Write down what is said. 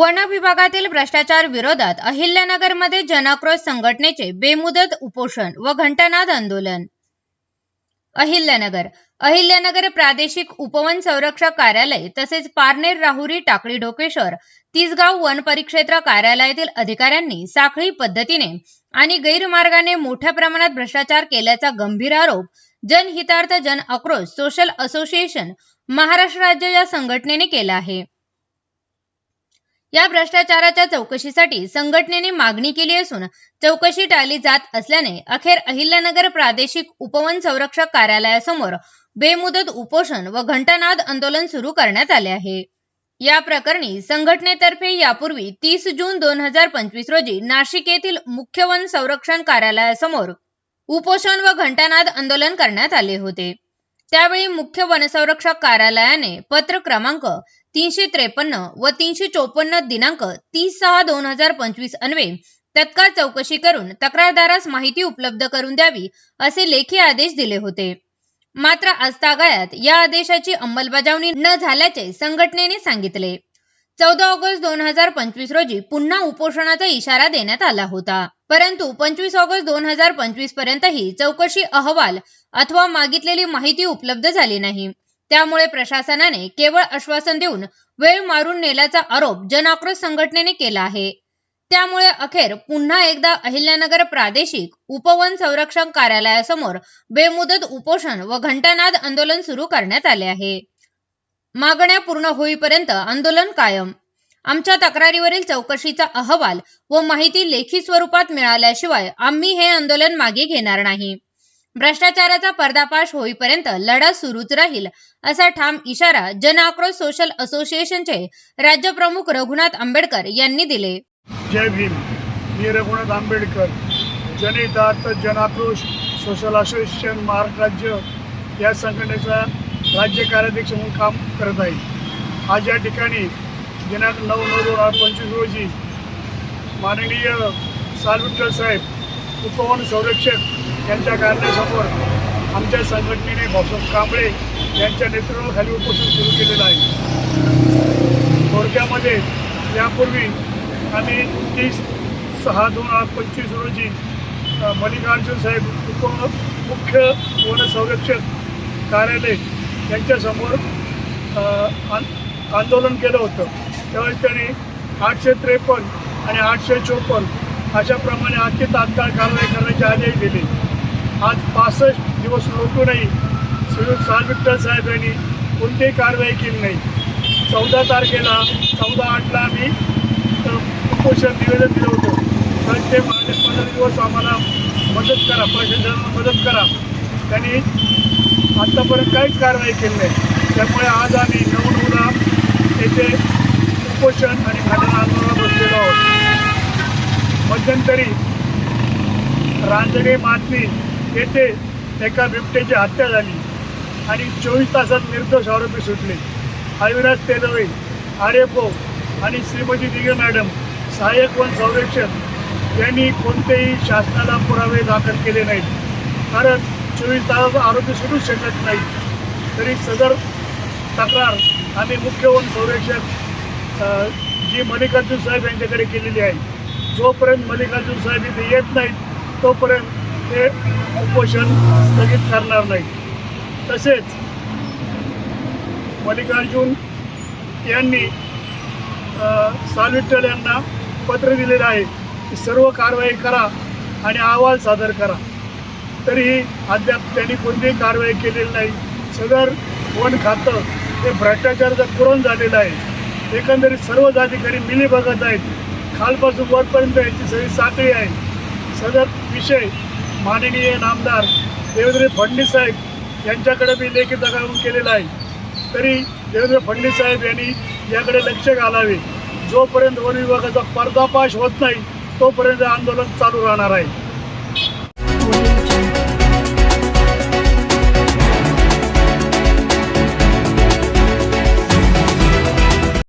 One विभागातील भ्रष्टाचार विरोधात अहिल्यानगरमध्ये जनाक्रोश संघटनेचे बेमुदत उपोषण व घंटानाद आंदोलन. अहिल्यानगर. अहिल्यानगर प्रादेशिक उपवन संरक्षक कार्यालय तसेच पारनेर राहुरी टाकळी ढोकेश्वर तिसगाव वन परिक्षेत्र कार्यालयातील अधिकाऱ्यांनी साखळी पद्धतीने आणि गैरमार्गाने मोठ्या प्रमाणात भ्रष्टाचार केल्याचा गंभीर आरोप जनहितार्थ जन आक्रोश सोशल असोसिएशन महाराष्ट्र राज्य या संघटनेने केला आहे. या भ्रष्टाचाराच्या चौकशीसाठी संघटनेने मागणी केली असून चौकशी टाळली जात असल्याने अखेर अहिल्यानगर प्रादेशिक उपवन संरक्षक कार्यालयासमोर बेमुदत उपोषण व घंटानाद आंदोलन सुरू करण्यात आले आहे. या प्रकरणी संघटनेतर्फे यापूर्वी तीस जून दोन हजार पंचवीस रोजी नाशिक येथील मुख्य वन संरक्षण कार्यालयासमोर उपोषण व घंटानाद आंदोलन करण्यात आले होते. त्यावेळी मुख्य वनसंरक्षक कार्यालयाने पत्र क्रमांक तीनशे त्रेपन्न व तीनशे चोपन्न दिनांक तीस सहा दोन हजार पंचवीस अन्वे तत्काळ चौकशी करून तक्रारदारास माहिती उपलब्ध करून द्यावी असे लेखी आदेश दिले होते. मात्र आजतागायत या आदेशाची अंमलबजावणी न झाल्याचे संघटनेने सांगितले. चौदा ऑगस्ट दोन हजार पंचवीस रोजी पुन्हा उपोषणाचा इशारा देण्यात आला होता. परंतु पंचवीस ऑगस्ट दोन हजार पंचवीस पर्यंतही चौकशी अहवाल अथवा मागितलेली माहिती उपलब्ध झाली नाही. त्यामुळे प्रशासनाने केवळ आश्वासन देऊन वेळ मारून नेल्याचा आरोप जनआक्रोश संघटनेने केला आहे. त्यामुळे अखेर पुन्हा एकदा अहिल्यानगर प्रादेशिक उपवन संरक्षण कार्यालयासमोर बेमुदत उपोषण व घंटानाद आंदोलन सुरू करण्यात आले आहे. मागण्या पूर्ण होईपर्यंत आंदोलन कायम. आमच्या तक्रारीवरील चौकशीचा अहवाल व माहिती लेखी स्वरूपात मिळाल्याशिवाय आम्ही हे आंदोलन मागे घेणार नाही. भ्रष्टाचाराचा पर्दाफाश होईपर्यंत लढा सुरूच राहील असा ठाम इशारा जन आक्रोश सोशल असोसिएशनचे राज्यप्रमुख रघुनाथ आंबेडकर यांनी दिले. जय भीम. मी रघुनाथ आंबेडकर जनहितार्थ जनाक्रोश सोशल असोसिएशन महाराष्ट्र राज्य या संघटनेचा राज्य कार्याध्यक्ष म्हणून काम करत आहे. आज या ठिकाणी दिनांक नऊ नऊ दोन हजार पंचवीस रोजी माननीय सालविठ्ठल साहेब उपवन संरक्षक यांच्या कार्यालयासमोर आमच्या संघटनेने भाऊसाहेब कांबळे यांच्या नेतृत्वाखाली उपोषण सुरू केलेलं आहे. थोडक्यामध्ये यापूर्वी आम्ही तीस सहा दोन हजार पंचवीस रोजी मल्लिकार्जुन साहेब उप मुख्य वनसंरक्षक कार्यालय यांच्यासमोर आंदोलन केलं होतं. त्यावेळेस त्यांनी आठशे त्रेपन्न आणि आठशे चोपन्न अशाप्रमाणे आजची तात्काळ कारवाई करण्याचे आदेश दिले. आज पासष्ट दिवस लोटूनही श्री सालविठ्ठल साहेब यांनी कोणतीही कारवाई केली नाही. चौदा तारखेला चौदा आठला आम्ही उपोषण निवेदन दिलं होतं. तर ते माझे पंधरा दिवस आम्हाला मदत करा प्रशासनाला मदत करा. त्यांनी आत्तापर्यंत काहीच कारवाई केली नाही. त्यामुळे आज आम्ही नऊ येथे उपोषण आणि घटना आंदोलनाला बसलेलो आहोत. मध्यंतरी रांजणे मातमी येथे एका बिबट्याची हत्या झाली आणि चोवीस तासात निर्दोष आरोपी सुटले. अविनाश तेलवे आर्यपो आणि श्रीमती दिगे मॅडम सहाय्यक वन संरक्षक यांनी कोणतेही शासनाला पुरावे दाखल केले नाहीत. कारण चोवीस तासात आरोपी सुटूच शकत नाही. तरी सदर तक्रार आम्ही मुख्य वन संरक्षक जी मल्लिकार्जुन साहेब यांच्याकडे केलेली आहे. जोपर्यंत मल्लिकार्जुन साहेब इथे येत नाहीत तोपर्यंत ते उपोषण स्थगित करणार नाही तसेच मल्लिकार्जुन यांनी सालविठ्ठल यांना पत्र दिलेलं आहे की सर्व कारवाई करा आणि अहवाल सादर करा. तरीही अद्याप त्यांनी कोणतीही कारवाई केलेली नाही. सदर वन खातं हे भ्रष्टाचाराचं पुरण झालेलं आहे एकंदरीत सर्वच अधिकारी मिली बघत आहेत. खालपासून वरपर्यंत याची सगळी साखळी आहे. सदर विषय माननीय नामदार देवेंद्र फडणवीस साहेब यांच्याकडे मी लेखी दगावून केलेला आहे. तरी देवेंद्र फडणवीस साहेब यांनी याकडे लक्ष घालावे. जोपर्यंत वन विभागाचा पर्दापाश होत नाही तोपर्यंत आंदोलन चालू राहणार आहे.